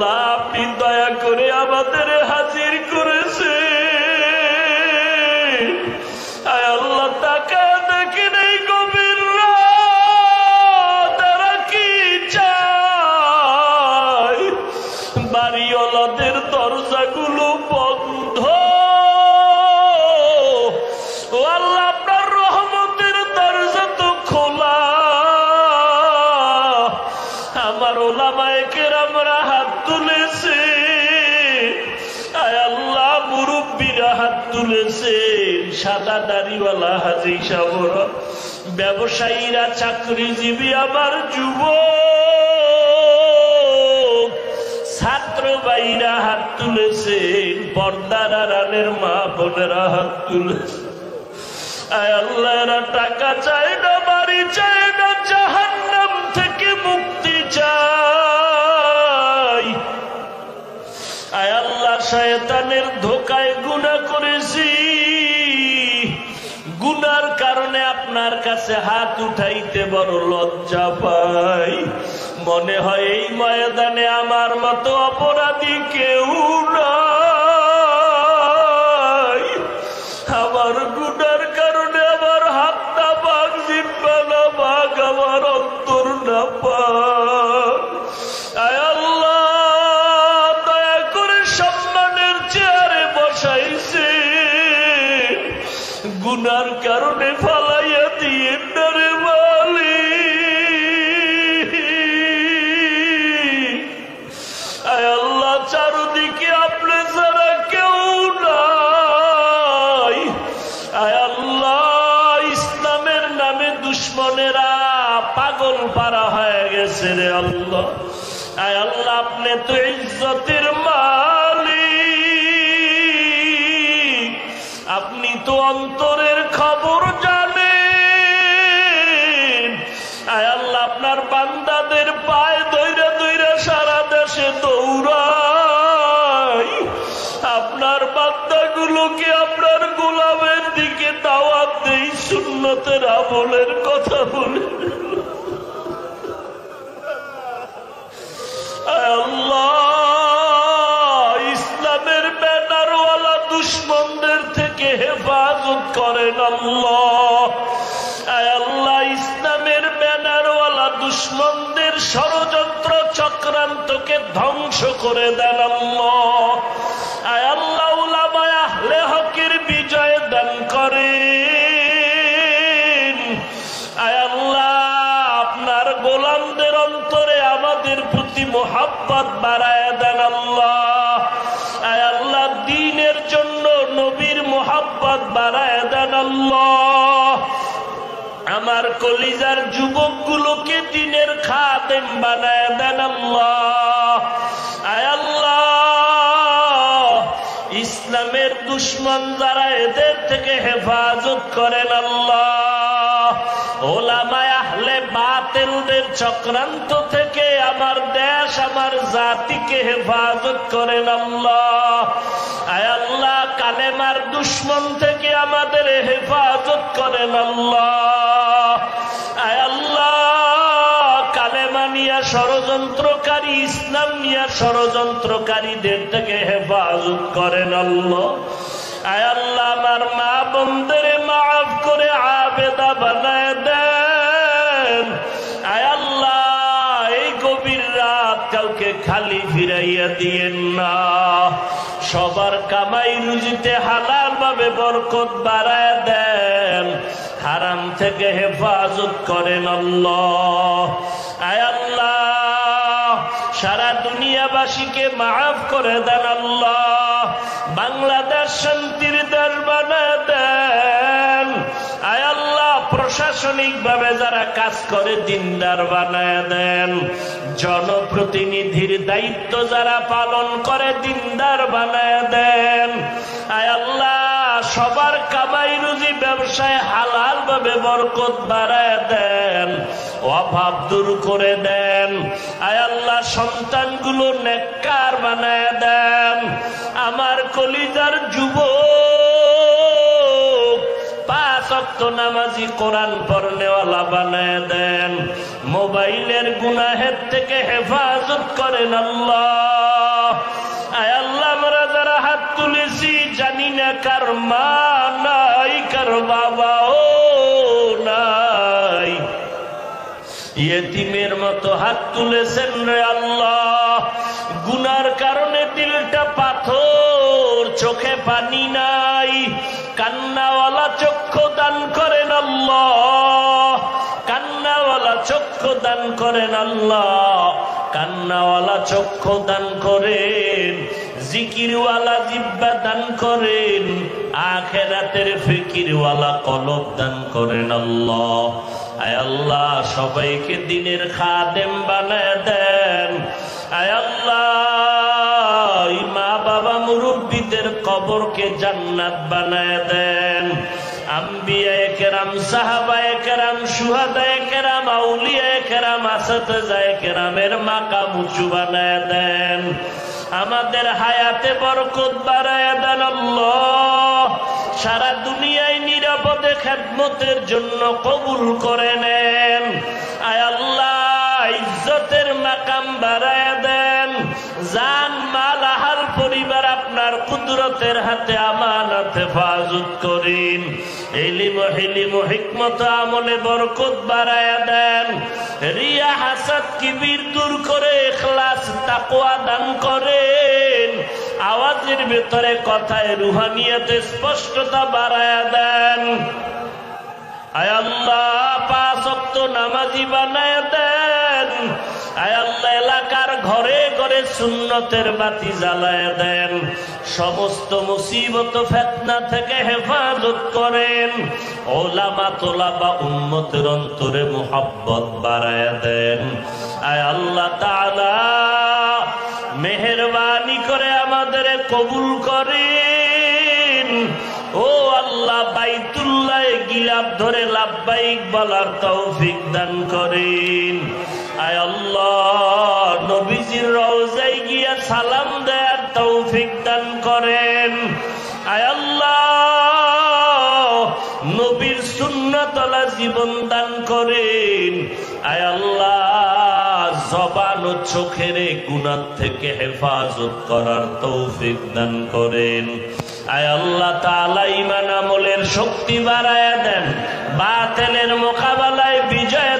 আল্লাহ, আপনি দয়া করে আমাদের হাজির করেছে আল্লাহ তাকা দেখি নেই গভীর তারা কি চায়? বাড়িওয়ালাদের দরজাগুলো বন্ধ। আমার ওলামায় কেরামরা হাত তুলেছে। আল্লাহ, মুরব্বীরা হাত তুলেছে। সাদা দাড়িওয়ালা হাজি সাহরা ব্যবসায়ীরা চাকরিজীবী আমার ভাইরা হাত তুলেছে। পর্দার আড়ালের মা বোনেরা হাত তুলেছে। আয় আল্লাহ এরা টাকা চায় না বাড়ি চায় না শয়তানের ধোকায় গুণা করেছি। গুনার কারণে আপনার কাছে হাত উঠাইতে বড় লজ্জা পাই। মনে হয় এই ময়দানে আমার মতো অপরাধী কেউ নাই। আমার গুনার কারণে আমার হাতটা বাঘ জিব্বা না বাঘ আমার অন্তর না পাক পাগল পারা হয়ে গেছে রে আল্লাহ। আয় আল্লাহ, আপনি তো ইজ্জতের মালিক। আপনি তো অন্তরের খবর জানেন। আয় আল্লাহ, আপনার বান্দাদের পায়ে দৈরা দৈরা সারা দেশে দৌড়াই। আপনার বান্দাগুলোকে আপনার দেই সুন্নতের আমলের কথা বলে। আল্লাহ, ইসলামের ব্যানারওয়ালা দুশ্মনদের থেকে হেফাজত করেন আল্লাহ। আল্লাহ, ইসলামের ব্যানারওয়ালা দুশ্মনদের ষড়যন্ত্র চক্রান্তকে ধ্বংস করে দেন আল্লাহ। আল্লাহ আমাদের প্রতি মোহাব্বত বাড়ায় দেন আল্লাহ। আল্লাহ, দিনের জন্য নবীর মোহাব্বত বাড়ায় দেন আল্লাহ। আমার কলিজার যুবকগুলোকে দিনের খাদেম বানায় দেন আল্লাহ, ইসলামের দুশ্মন যারা এদের থেকে হেফাজত করেন আল্লাহ। ওলামায় বাতিলদের চক্রান্ত থেকে আমার দেশ, আমার জাতিকে হেফাজত করেন আল্লাহ। আল্লাহ, কালেমার দুশ্মন থেকে আমাদের হেফাজত করেন আল্লাহ। আল্লাহ ষড়যন্ত্রকারী, ইসলাম নিয়া ষড়যন্ত্রকারীদের থেকে হেফাজত করেন আল্লাহ। আয় আল্লাহ, আমার মা বন্ধের ফিরাইয়া দিয়েন না। সবার কামাই রুজিতে হালাল ভাবে বরকত বাড়ায় দেন। হারাম থেকে হেফাজত করেন আল্লাহ। আয় আল্লাহ, সারা দুনিয়াবাসীকে মাফ করে দেন আল্লাহ। বাংলাদেশ শান্তির দেশ বানায় দেন। আল্লাহ প্রশাসনিক ভাবে যারা কাজ করে দিনদার বানায় দেন। জনপ্রতিনিধির দায়িত্ব যারা পালন করে দিনদার বানায় দেন। সবার কামাই রুজি ব্যবসায় হালাল ভাবে বরকত বাড়ায় দেন, অভাব দূর করে দেন। আয় আল্লাহ, সন্তানগুলো নেককার বানায় দেন। আমার কলিজার যুবক সত্য নামাজি কোরআন পড়নেওয়ালা বানায় দেন। মোবাইলের গুনাহের থেকে হেফাজত করেন আল্লাহ। আল্লাহ, আমরা যারা হাত তুলেছি, জানি না কার মা নাই, কার বাবা ও নাই। ইয়েতিমের মতো হাত তুলেছেন রে আল্লাহ। গুনার কারণে দিলটা পাথর, চোখে পানি না চক্ষু দান করেন আল্লাহ। কান্নাওয়ালা চক্ষু দান করেন আল্লাহ। কান্নাওয়ালা চক্ষু দান করেন। জিকিরওয়ালা জিব্বা দান করেন। আখেরাতের ফিকিরওয়ালা কলব দান করেন আল্লাহ। আয় আল্লাহ, সবাইকে দিনের খাদেম বানায় দেন। আয় আল্লাহ মা বাবা মুরব্বীদের কবরকে জান্নাত বানায় দেন। দেন। আমাদের হায়াতে বরকত বাড়ায় দেন সারা দুনিয়ায় নিরাপদে খেদমতের জন্য কবুল করে নেন। আয় আল্লাহ, ইজ্জতের মাকাম বাড়ায় দেন। পরিবার আপনার কুদরতের হাতে আমানত হেফাজত করিন। এলিম হিলিম হিকমত আমলে বরকত বাড়ায় দেন। রিয়া হাসাদ কিবির দূর করে ইখলাস তাকওয়া দান করেন। আওয়াজের ভেতরে কথায় রুহানিয়াতে স্পষ্টতা বাড়ায় দেন। আয় আল্লাহ, পাঁচ নামাজি বানায় দেন। আয় এলাকার ঘরে ঘরে সুন্নতের বাতি জ্বালায় দেন। সমস্ত মুসিবত ফেতনা থেকে হেফাজত করেন। ওলামা তোলা বা উন্মতের অন্তরে মোহাব্বত বাড়ায় দেন। আয় আল্লাহ মেহরবানি করে আমাদের কবুল করেন। ও আল্লাহ, বাইতুল্লাহ গিলাপ ধরে লাভবাইক বলার তৌফিক দান করেন। আয় জবান ও চোখের গুণার থেকে হেফাজত করার তৌফিক দান করেন। আয় আল্লাহ তাআলা ইমান আমলের শক্তি বাড়ায় দেন, বাতেলের মোকাবেলায় বিজয়